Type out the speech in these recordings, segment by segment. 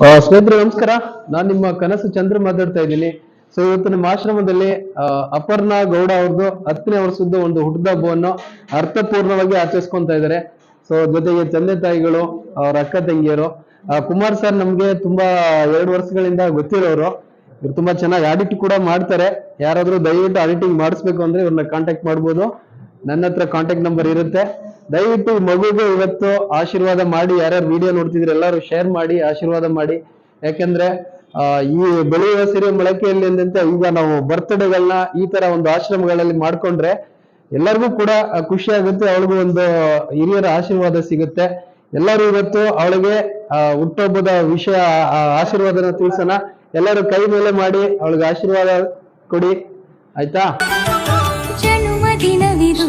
ಸ್ನೇಹಿತರೆ ನಮಸ್ಕಾರ. ನಾನು ನಿಮ್ಮ ಕನಸು ಚಂದ್ರ ಮಾತಾಡ್ತಾ ಇದ್ದೀನಿ. ಸೊ ಇವತ್ತು ನಮ್ಮ ಆಶ್ರಮದಲ್ಲಿ ಅಪರ್ಣ ಗೌಡ ಅವ್ರದ್ದು ಹತ್ತನೇ ವರ್ಷದ ಒಂದು ಹುಟ್ಟುಹಬ್ಬವನ್ನು ಅರ್ಥಪೂರ್ಣವಾಗಿ ಆಚರಿಸ್ಕೊಂತ ಇದ್ದಾರೆ. ಸೊ ಜೊತೆಗೆ ತಂದೆ ತಾಯಿಗಳು ಅವ್ರ ಅಕ್ಕ ತಂಗಿಯರು ಆ, ಕುಮಾರ್ ಸರ್ ನಮ್ಗೆ ತುಂಬಾ ಎರಡು ವರ್ಷಗಳಿಂದ ಗೊತ್ತಿರೋರು. ಇವ್ರು ತುಂಬಾ ಚೆನ್ನಾಗಿ ಆಡಿಟ್ ಕೂಡ ಮಾಡ್ತಾರೆ. ಯಾರಾದ್ರೂ ದಯವಿಟ್ಟು ಆಡಿಟಿಂಗ್ ಮಾಡಿಸ್ಬೇಕು ಅಂದ್ರೆ ಇವ್ರನ್ನ ಕಾಂಟ್ಯಾಕ್ಟ್ ಮಾಡ್ಬೋದು. ನನ್ನ ಹತ್ರ ಕಾಂಟ್ಯಾಕ್ಟ್ ನಂಬರ್ ಇರುತ್ತೆ. ದಯವಿಟ್ಟು ಈ ಮಗುಗೆ ಇವತ್ತು ಆಶೀರ್ವಾದ ಮಾಡಿ ಯಾರ್ಯಾರು ವಿಡಿಯೋ ನೋಡ್ತಿದ್ರೆ ಎಲ್ಲರೂ ಶೇರ್ ಮಾಡಿ ಆಶೀರ್ವಾದ ಮಾಡಿ. ಯಾಕಂದ್ರೆ ಈ ಬೆಳೆಯುವ ಸಿರಿ ಮೊಳಕೆಯಲ್ಲಿ ಎಂದಂತೆ ಈಗ ನಾವು ಬರ್ತ್ಡೇಗಳನ್ನ ಈ ತರ ಒಂದು ಆಶ್ರಮಗಳಲ್ಲಿ ಮಾಡ್ಕೊಂಡ್ರೆ ಎಲ್ಲರಿಗೂ ಕೂಡ ಖುಷಿ ಆಗುತ್ತೆ ಅವಳಿಗೂ ಒಂದು ಹಿರಿಯರ ಆಶೀರ್ವಾದ ಸಿಗುತ್ತೆ. ಎಲ್ಲರೂ ಇವತ್ತು ಅವಳಿಗೆ ಆ, ಹುಟ್ಟುಹಬ್ಬದ ವಿಷಯ ಆಶೀರ್ವಾದನ ತಿಳಿಸೋಣ. ಎಲ್ಲರೂ ಕೈ ಮೇಲೆ ಮಾಡಿ ಅವಳಿಗೆ ಆಶೀರ್ವಾದ ಕೊಡಿ. ಆಯ್ತಾ? ಜನ್ಮದಿನವಿದು.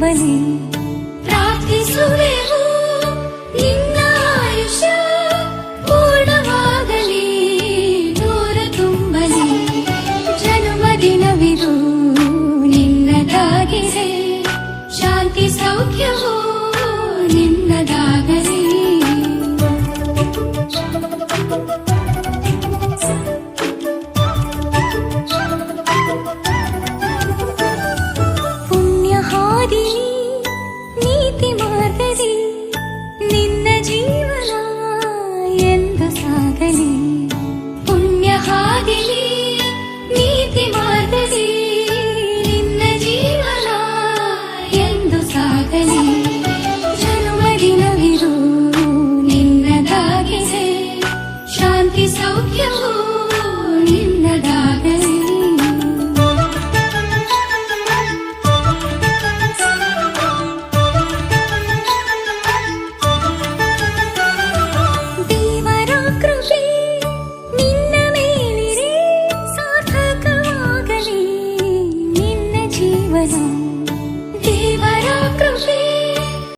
ಬೆಂಬಲಿ ಪ್ರಾರ್ಥಿಸುವೆವು. ನಿನ್ನ ಆಯುಷ ಪೂರ್ಣವಾಗಲಿ. ದೂರ ತುಂಬಲಿ. ಜನ್ಮ ದಿನವಿದು ನಿನ್ನದಾಗಿದೆ. ಶಾಂತಿ ಸೌಖ್ಯವು ಸಾಗಲಿ ಪುಣ್ಯ ಹಾಗಲಿ ನೀತಿ ಮಾರ್ಗಲಿ ನಿನ್ನ ಜೀವನ ಎಂದು ಸಾಗಲಿ. ಜನ್ಮದಿನವಿರು ನಿನ್ನದಾಗಿದೆ ಶಾಂತಿ ಸೌಖ್ಯವು う。